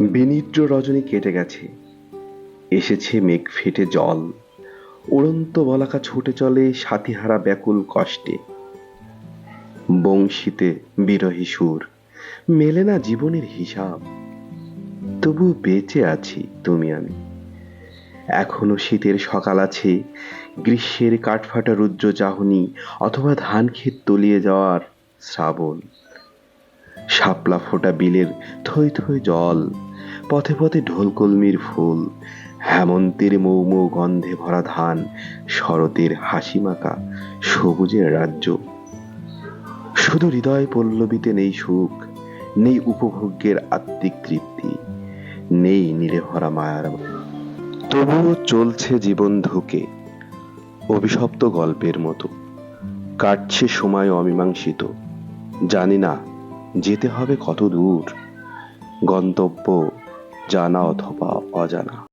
বিনিদ্র রজনী কেটে গেছে। এসেছে মেঘ ফেটে জল। উড়ন্ত বলাকা ছুটে চলে সাথীহারা ব্যাকুল কষ্টে। বংশীতে বিরহী সুর, মেলে না জীবনের হিসাব। তবু বেঁচে আছি তুমি আমি। এখনও শীতের সকাল আছে, গ্রীষ্মের কাঠফাটা রুদ্র চাহনি অথবা ধান ক্ষেত তলিয়ে যাওয়ার শ্রাবণ। শাপলা ফোটা বিলের থই থই জল। পথে পথে ঢোলকলমির ফুল, হেমন্তের মৌ মৌ গন্ধে ভরা ধান, শরতের হাসিমাখা সবুজের রাজ্য। শুধু হৃদয় পল্লবীতে নেই সুখ, নেই উপভোগ্যের আত্মিক তৃপ্তি, নেই নীড়ে ভরা মায়ার তবুও চলছে জীবন ধুকে, অভিশপ্ত গল্পের মতো। কাটছে সময় অমীমাংসিত, জানি না, যেতে হবে কত দূর। গন্তব্য জানা অথবা অজানা।